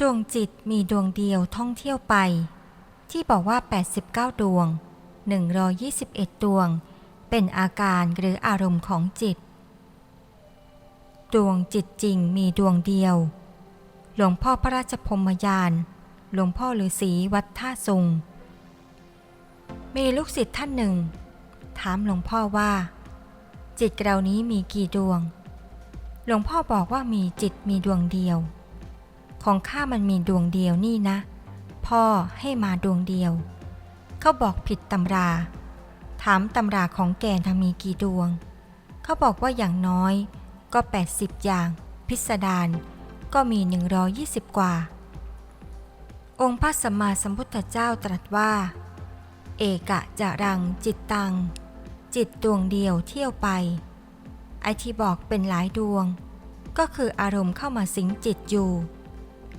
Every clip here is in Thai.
ดวงจิตมีดวงเดียวท่องเที่ยวไป ที่บอกว่า 89 ดวง 121 ดวง เป็นอาการหรืออารมณ์ของจิต ดวงจิตจริงมีดวงเดียว หลวงพ่อพระราชพรหมยาน หลวงพ่อฤาษีวัดท่าซุง มีลูกศิษย์ท่านหนึ่ง ถามหลวงพ่อว่า จิตเรานี้มีกี่ดวง หลวงพ่อบอกว่ามีจิตมีดวงเดียว ของข้ามันมีดวงเดียวนี่นะ พ่อให้มาดวงเดียว เขาบอกผิดตำรา ถามตำราของแกทมีกี่ดวง เขาบอกว่าอย่างน้อยก็ 80 อย่าง พิสดารก็มี 120 กว่า องค์พระสัมมาสัมพุทธเจ้าตรัสว่า เอกะจะรังจิตตัง จิตดวงเดียวเที่ยวไป ไอที่บอกเป็นหลายดวง ก็คืออารมณ์เข้ามาสิงจิตอยู่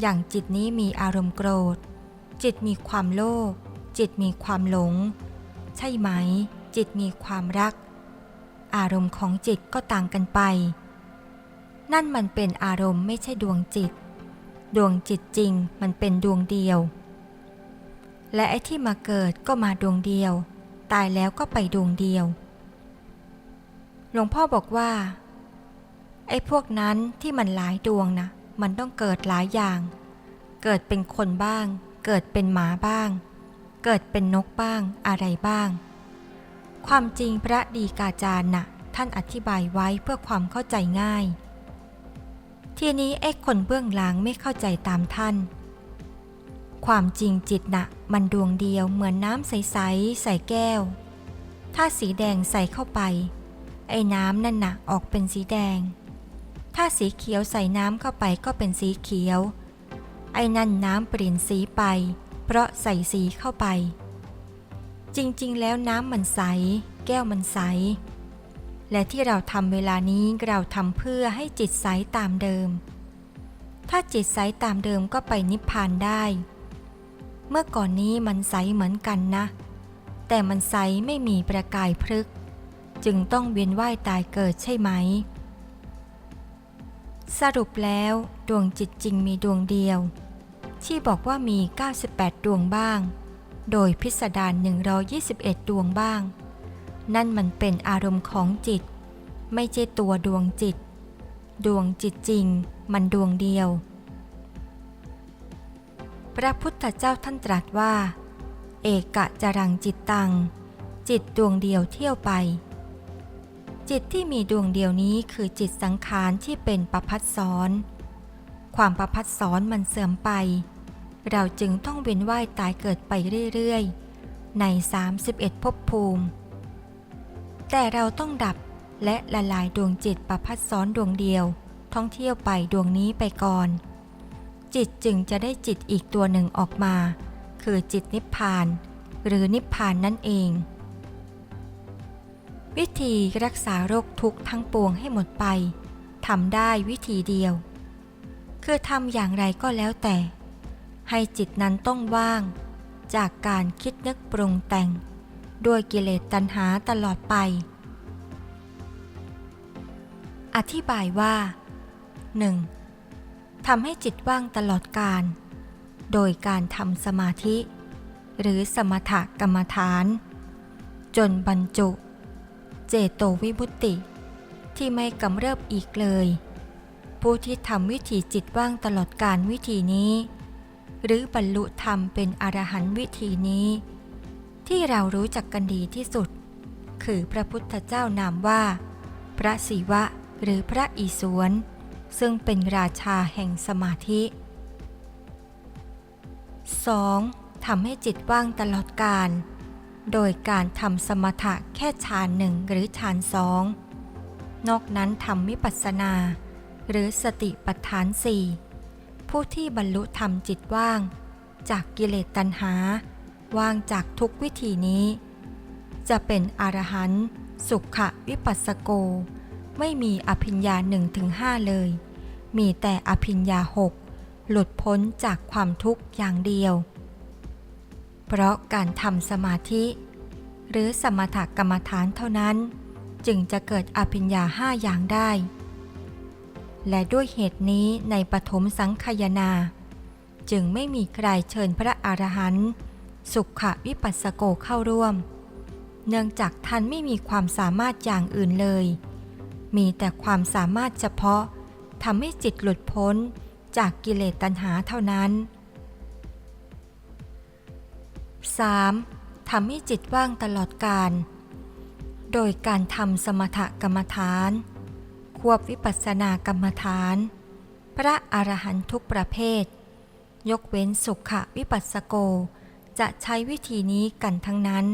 อย่างจิตนี้มีอารมณ์โกรธ จิตมีความโลภ จิตมีความหลง ใช่ไหม จิตมีความรัก อารมณ์ของจิตก็ต่างกันไป นั่นมันเป็นอารมณ์ไม่ใช่ดวงจิต ดวงจิตจริงมันเป็นดวงเดียว และไอ้ที่มาเกิดก็มาดวงเดียว ตายแล้วก็ไปดวงเดียว หลวงพ่อบอกว่า ไอ้พวกนั้นที่มันหลายดวงนะ มันต้องเกิดหลายอย่าง เกิดเป็นคนบ้าง เกิดเป็นหมาบ้าง เกิดเป็นนกบ้างอะไรบ้าง ความจริงพระดีกาจารย์น่ะท่านอธิบายไว้เพื่อความเข้าใจง่าย ทีนี้ไอ้คนเบื้องหลังไม่เข้าใจตามท่าน ความจริงจิตน่ะมันดวงเดียวเหมือนน้ำใสๆใส่แก้ว ถ้าสีแดงใส่เข้าไป ไอ้น้ำนั่นน่ะออกเป็นสีแดง ถ้าสีเขียวใส่น้ำเข้าไปก็เป็นสีเขียว ไอ้นั่นน้ำเปลี่ยนสีไป เพราะใส่สีเข้าไป จริงๆ แล้วน้ำมันใส แก้วมันใส และที่เราทำเวลานี้เราทำเพื่อให้จิตใสตามเดิม ถ้าจิตใสตามเดิมก็ไปนิพพานได้ เมื่อก่อนนี้มันใสเหมือนกันนะ แต่มันใสไม่มีประกายพลึก จึงต้องเวียนว่ายตายเกิดใช่ไหม สรุปแล้วดวงจิตจริงมีดวงเดียว ที่บอกว่ามี 98 ดวงบ้าง โดยพิสดาร121 ดวงบ้าง นั่นมันเป็นอารมณ์ของจิต ไม่ใช่ตัวดวงจิต ดวงจิตจริงมันดวงเดียว พระพุทธเจ้าท่านตรัสว่า เอกะจรังจิตตัง จิตดวงเดียวเที่ยวไป จิตที่มีดวงเดียวนี้คือจิตสังขารที่เป็นประพัดซ้อน ความประพัดซ้อนมันเสื่อมไป เราจึงต้องเวียนว่ายตายเกิดไปเรื่อยๆ ใน 31ภพภูมิ แต่เราต้องดับและละลายดวงจิตประพัดซ้อนดวงเดียว ท่องเที่ยวไปดวงนี้ไปก่อน จิตจึงจะได้จิตอีกตัวหนึ่งออกมา คือจิตนิพพาน หรือนิพพานนั่นเอง วิธีรักษาโรคทุกข์ทั้งปวงให้หมดไปทำได้วิธีเดียว คือทำอย่างไรก็แล้วแต่ ให้จิตนั้นต้องว่าง จากการคิดนึกปรุงแต่ง ด้วยกิเลสตัณหาตลอดไป อธิบายว่า 1. ทำให้จิตว่างตลอดการ โดยการทำสมาธิ หรือสมถกรรมฐาน จนบรรจุ เจโตวิมุตติ ที่ไม่กำเริบอีกเลย ผู้ที่ทำวิธีจิตว่างตลอดการวิธีนี้ หรือบรรลุธรรมเป็นอรหันต์วิธีนี้ ที่เรารู้จักกันดีที่สุด คือพระพุทธเจ้านามว่า พระศิวะหรือพระอิศวรซึ่งเป็นราชาแห่งสมาธิ 2. ทำให้จิตว่างตลอดการ โดยการทำสมถะแค่ฌานหนึ่งหรือฌานสองนอกนั้นทำวิปัสสนา หรือสติปัฏฐานสี่ผู้ที่บรรลุธรรมจิตว่าง จากกิเลสตัณหา ว่างจากทุกวิธีนี้ จะเป็นอรหันต์สุขวิปัสสโก ไม่มีอภิญญาหนึ่งถึงห้าเลย มีแต่อภิญญาหกหลุดพ้นจากความทุกข์อย่างเดียว เพราะการทำสมาธิ หรือสมถกรรมฐานเท่านั้น จึงจะเกิดอภิญญาห้าอย่างได้ และด้วยเหตุนี้ในปฐมสังคยนา จึงไม่มีใครเชิญพระอรหันต์สุขวิปัสสโกเข้าร่วม เนื่องจากท่านไม่มีความสามารถอย่างอื่นเลย มีแต่ความสามารถเฉพาะทำให้จิตหลุดพ้นจากกิเลสตัณหาเท่านั้น 3. ทำให้จิตว่างตลอดกาลโดยการทำสมถกรรมฐาน ควบวิปัสสนากรรมฐาน พระอรหันตุกประเภท ยกเว้นสุขวิปัสสโก จะใช้วิธีนี้กันทั้งนั้น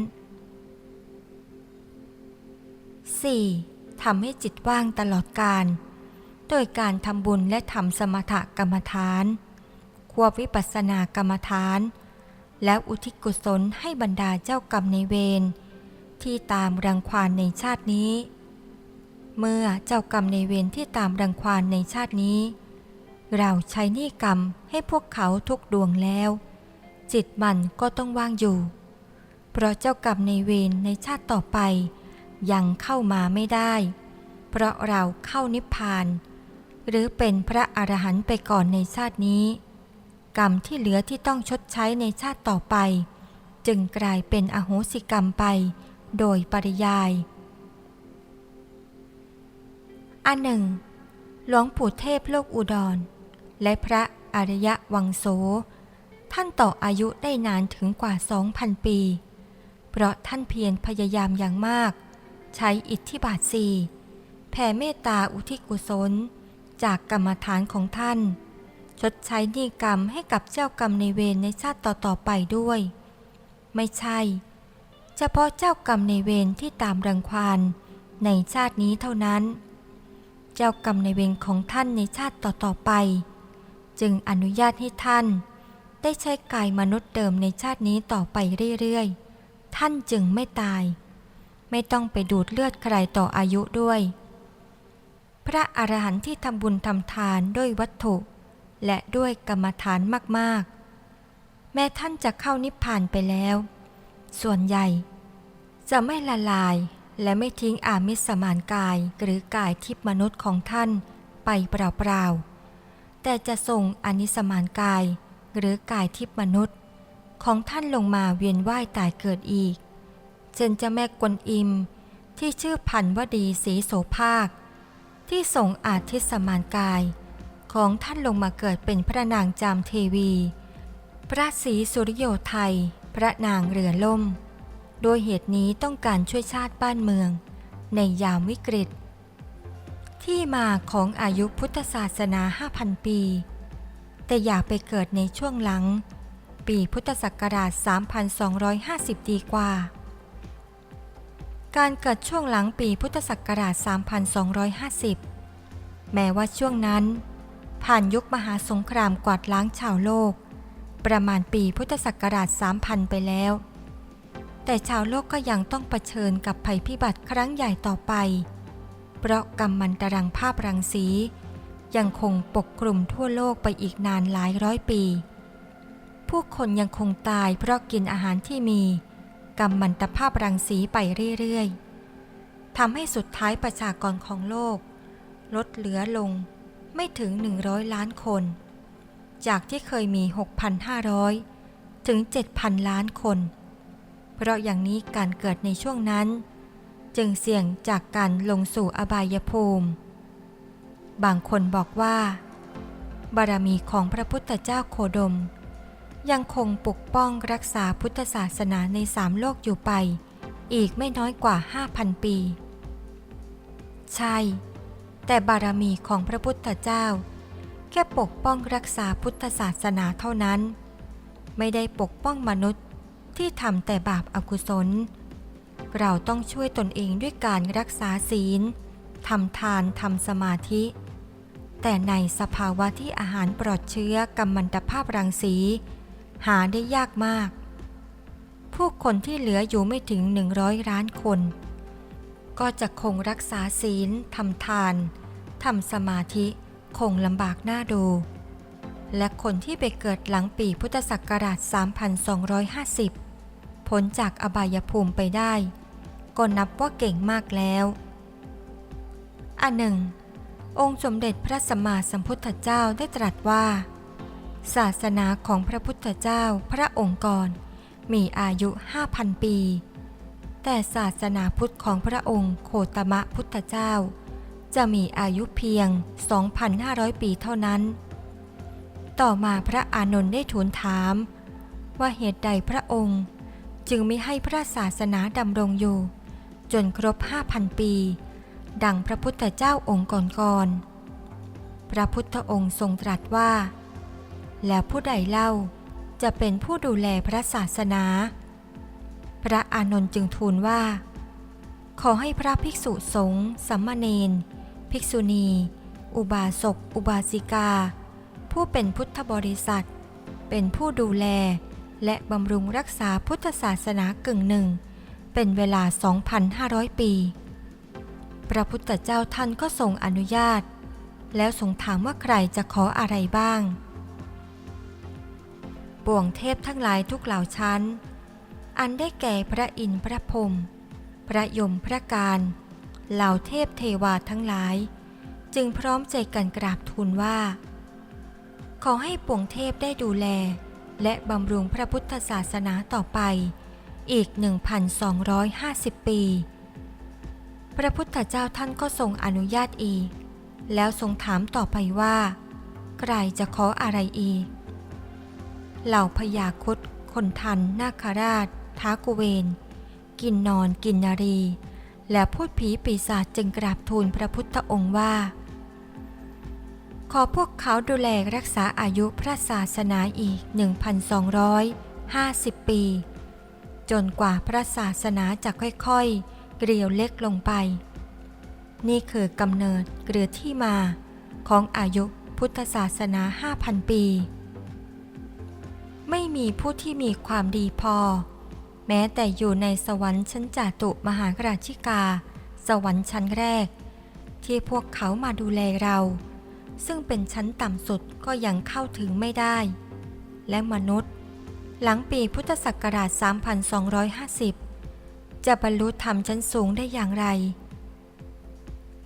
4. ทำให้จิตว่างตลอดกาลโดยการทำบุญและทำสมถกรรมฐาน ควบวิปัสสนากรรมฐาน แล้วอุทิศกุศลให้บรรดาเจ้ากรรมในเวรที่ตามรังควานในชาตินี้ เมื่อเจ้ากรรมในเวรที่ตามรังควานในชาตินี้ เราใช้นี้กรรมให้พวกเขาทุกดวงแล้ว จิตมันก็ต้องว่างอยู่ เพราะเจ้ากรรมในเวรในชาติต่อไป ยังเข้ามาไม่ได้ เพราะเราเข้านิพพาน หรือเป็นพระอรหันต์ไปก่อนในชาตินี้ กรรมที่เหลือที่ต้องชดใช้ในชาติต่อไป จึงกลายเป็นอโหสิกรรมไป โดยปริยาย อันหนึ่ง หลวงปู่เทพโลกอุดร และพระอริยะวังโส ท่านต่ออายุได้นานถึงกว่า 2,000 ปี เพราะท่านเพียรพยายามอย่างมาก ใช้อิทธิบาทสี่แผ่เมตตาอุทิศกุศล จากกรรมฐานของท่าน ชดใช้หนี้กรรมให้กับเจ้ากรรมในเวรในชาติต่อๆไปด้วย ไม่ใช่ เฉพาะเจ้ากรรมในเวรที่ตามรังควานในชาตินี้เท่านั้น เจ้ากรรมในเวรของท่านในชาติต่อๆไป จึงอนุญาตให้ท่าน ได้ใช้กายมนุษย์เดิมในชาตินี้ต่อไปเรื่อยๆ ท่านจึงไม่ตาย ไม่ต้องไปดูดเลือดใครต่ออายุด้วย พระอรหันต์ที่ทำบุญทำทานด้วยวัตถุ และด้วยกรรมฐานมากๆ แม้ท่านจะเข้านิพพานไปแล้ว ส่วนใหญ่ จะไม่ละลายและไม่ทิ้งอามิสมานกายหรือกายทิพมนุษย์ของท่านไปเปล่าๆ แต่จะส่งอนิสมานกายหรือกายทิพมนุษย์ ของท่านลงมาเวียนว่ายตายเกิดอีก เช่นเจ้าแม่กวนอิมที่ชื่อพันวดีศรีโสภาค ที่ส่งอาทิสมานกาย ของท่านลงมาเกิดเป็นพระนางจามเทวี พระศรีสุริโยไทย พระนางเรือล่ม โดยเหตุนี้ต้องการช่วยชาติบ้านเมือง ในยามวิกฤต ที่มาของอายุพุทธศาสนา 5,000 ปี แต่อย่าไปเกิดในช่วงหลัง ปีพุทธศักราช 3,250 ดีกว่าการเกิดช่วงหลังปีพุทธศักราช 3,250 แม้ว่าช่วงนั้น ผ่านยุคมหาสงครามกวาดล้างชาวโลก ประมาณปีพุทธศักราช 3,000 ไปแล้ว แต่ชาวโลกก็ยังต้องเผชิญกับภัยพิบัติครั้งใหญ่ต่อไป เพราะกำมันตรังภาพรังสี ยังคงปกคลุมทั่วโลกไปอีกนานหลายร้อยปี ผู้คนยังคงตายเพราะกินอาหารที่มีกำมันตภาพรังสีไปเรื่อยๆทำให้สุดท้ายประชากรของโลก ลดเหลือลง ไม่ถึง 100 ล้านคน จากที่เคยมี 6,500 ถึง 7,000 ล้านคน เพราะอย่างนี้การเกิดในช่วงนั้น จึงเสี่ยงจากการลงสู่อบายภูมิ บางคนบอกว่า บารมีของพระพุทธเจ้าโคดม ยังคงปกป้องรักษาพุทธศาสนาในสามโลกอยู่ไป อีกไม่น้อยกว่า 5,000 ปี ใช่ แต่บารมีของพระพุทธเจ้า แค่ปกป้องรักษาพุทธศาสนาเท่านั้น ไม่ได้ปกป้องมนุษย์ที่ทำแต่บาปอากุศล เราต้องช่วยตนเองด้วยการรักษาศีลทำทานทำสมาธิ แต่ในสภาวะที่อาหารปลอดเชื้อกำมันตภาพรังสี หาได้ยากมาก ผู้คนที่เหลืออยู่ไม่ถึง 100ล้านคน ก็จะคงรักษาศีลทำทานทำสมาธิคงลำบากหน้าดู และคนที่ไปเกิดหลังปีพุทธศักราช 3250 พ้นจากอบายภูมิไปได้ ก็นับว่าเก่งมากแล้วอันหนึ่ง องค์สมเด็จพระสัมมาสัมพุทธเจ้าได้ตรัสว่า ศาสนาของพระพุทธเจ้าพระองค์ก่อนมีอายุ 5,000 ปี แต่ศาสนาพุทธของพระองค์โคตมะพุทธเจ้า จะมีอายุเพียง 2,500 ปีเท่านั้น ต่อมาพระอานนท์ได้ทูลถาม ว่าเหตุใดพระองค์จึงไม่ให้พระศาสนาดำรงอยู่ จนครบ 5,000 ปี ดังพระพุทธเจ้าองค์ก่อนๆพระพุทธองค์ทรงตรัสว่า แล้วผู้ใดเล่าจะเป็นผู้ดูแลพระศาสนา พระอานนท์จึงทูลว่า ขอให้พระภิกษุสงฆ์สัมมาเนน ภิกษุณี อุบาสก อุบาสิกา ผู้เป็นพุทธบริษัท เป็นผู้ดูแล และบำรุงรักษาพุทธศาสนากึ่งหนึ่ง เป็นเวลา 2,500 ปี พระพุทธเจ้าท่านก็ทรงอนุญาต แล้วทรงถามว่าใครจะขออะไรบ้างป่วงเทพทั้งหลายทุกเหล่าชั้น อันได้แก่พระอินทร์พระพรหมพระยมพระการ เหล่าเทพเทวาทั้งหลาย จึงพร้อมใจกันกราบทูลว่า ขอให้ปวงเทพได้ดูแล และบำรุงพระพุทธศาสนาต่อไป อีก 1,250 ปี พระพุทธเจ้าท่านก็ทรงอนุญาตอีก แล้วทรงถามต่อไปว่า ใครจะขออะไรอีก เหล่าพญาคตคนทันนาคราช ท้ากุเวน กินนอนกินนารี และพูดผีปีศาจจึงกราบทูลพระพุทธองค์ว่า ขอพวกเขาดูแลรักษาอายุพระศาสนาอีก 1,250 ปี จนกว่าพระศาสนาจะค่อยๆ เกลียวเล็กลงไป นี่คือกำเนิดหรือที่มาของอายุพุทธศาสนา 5,000 ปี ไม่มีผู้ที่มีความดีพอ แม้แต่อยู่ในสวรรค์ชั้นจาตุมหากราชิกา สวรรค์ชั้นแรก ที่พวกเขามาดูแลเรา ซึ่งเป็นชั้นต่ำสุดก็ยังเข้าถึงไม่ได้ และมนุษย์ หลังปีพุทธศักราช 3250 จะบรรลุธรรมชั้นสูงได้อย่างไร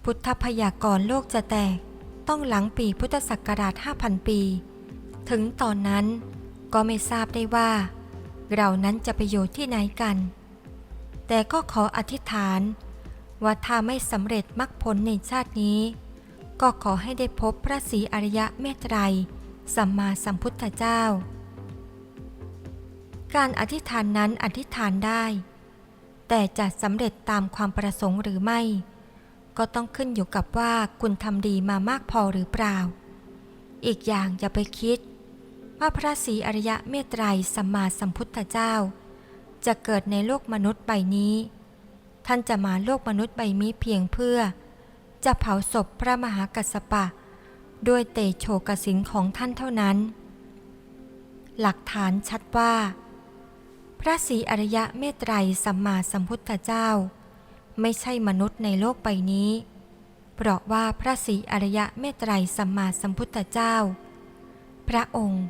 พุทธพยากรโลกจะแตกต้องหลังปีพุทธศักราช 5,000 ปี ถึงตอนนั้นก็ไม่ทราบได้ว่า เรานั้นจะไปอยู่ที่ไหนกัน แต่ก็ขออธิษฐาน ว่าถ้าไม่สำเร็จมรรคผลในชาตินี้ ก็ขอให้ได้พบพระศรีอริยะเมตไตรสัมมาสัมพุทธเจ้า การอธิษฐานนั้นอธิษฐานได้ แต่จะสำเร็จตามความประสงค์หรือไม่ ก็ต้องขึ้นอยู่กับว่าคุณทำดีมามากพอหรือเปล่า อีกอย่างอย่าไปคิด ว่าพระศรีอริยะเมตไตรสัมมาสัมพุทธเจ้า จะเกิดในโลกมนุษย์ใบนี้ ท่านจะมาโลกมนุษย์ใบนี้เพียงเพื่อ จะเผาศพพระมหากัสสปะ ด้วยเตโชกสินของท่านเท่านั้น หลักฐานชัดว่า พระศรีอริยะเมตไตรสัมมาสัมพุทธเจ้า ไม่ใช่มนุษย์ในโลกใบนี้เพราะว่าพระศรีอริยะเมตไตรสัมมาสัมพุทธเจ้า พระองค์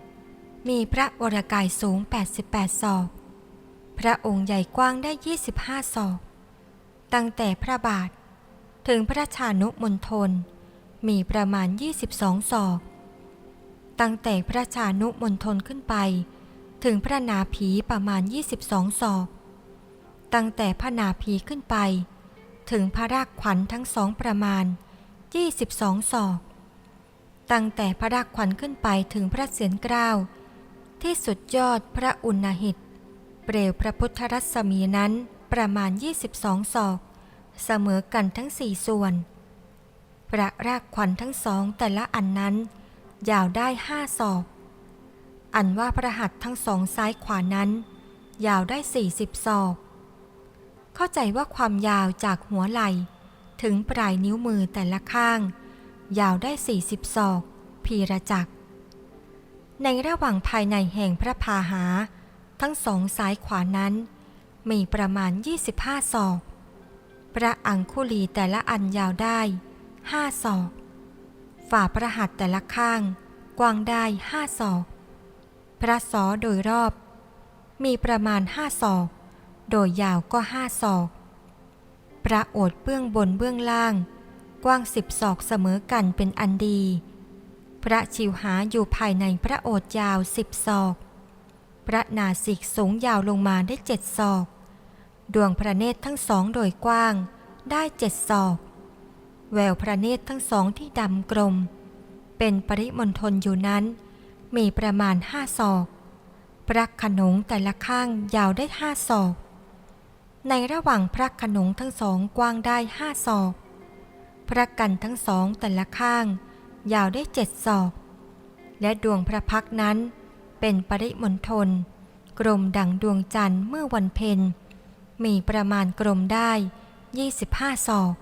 มีพระวรากายสูง 88 ศอก พระองค์ใหญ่กว้างได้ 25 ศอก ตั้งแต่พระบาท ถึงพระชานุมณฑลมีประมาณ 22 ศอก ตั้งแต่พระชานุมณฑลขึ้นไป ถึงพระนาผีประมาณ 22 ศอก ตั้งแต่พระนาผีขึ้นไป ถึงพระรากขวัญทั้งสองประมาณ 22 ศอก ตั้งแต่พระรากขวัญขึ้นไปถึงพระเศียรเกล้า ที่สุดยอดพระอุณหิต เปลวพระพุทธรัศมีนั้นประมาณ 22 ศอก เสมอกันทั้งสี่ส่วน พระรากขวัญทั้งสองแต่ละอันนั้น ยาวได้ห้าศอก อันว่าพระหัตถ์ทั้งสองซ้ายขวานั้น ยาวได้ 40 ศอก เข้าใจว่าความยาวจากหัวไหล่ถึงปลายนิ้วมือแต่ละข้าง ยาวได้ 40 ศอก พีระจักร ในระหว่างภายในแห่งพระพาหา ทั้งสองซ้ายขวานั้น มีประมาณ 25 ศอก พระอังคุลีแต่ละอันยาวได้5ศอก ฝ่าพระหัตถ์แต่ละข้าง กว้างได้5ศอก พระสอโดยรอบ มีประมาณ5ศอก โดยยาวก็5ศอก พระโอษฐ์เบื้องบนเบื้องล่าง กว้าง10ศอกเสมอกันเป็นอันดี พระชิวหาอยู่ภายในพระโอษยาวสิบศอก พระนาสิกสูงยาวลงมาได้เจ็ดศอก ดวงพระเนตรทั้งสองโดยกว้างได้เจ็ดศอก แววพระเนตรทั้งสองที่ดำกลม เป็นปริมณฑลอยู่นั้น มีประมาณห้าศอก พระขนงแต่ละข้างยาวได้ห้าศอก ในระหว่างพระขนงทั้งสองกว้างได้ห้าศอก พระกันทั้งสองแต่ละข้าง ยาวได้เจ็ดศอก และดวงพระพักนั้น เป็นปริมณฑลกลมดังดวงจันทร์เมื่อวันเพ็ญมีประมาณกลมได้ 25ศอก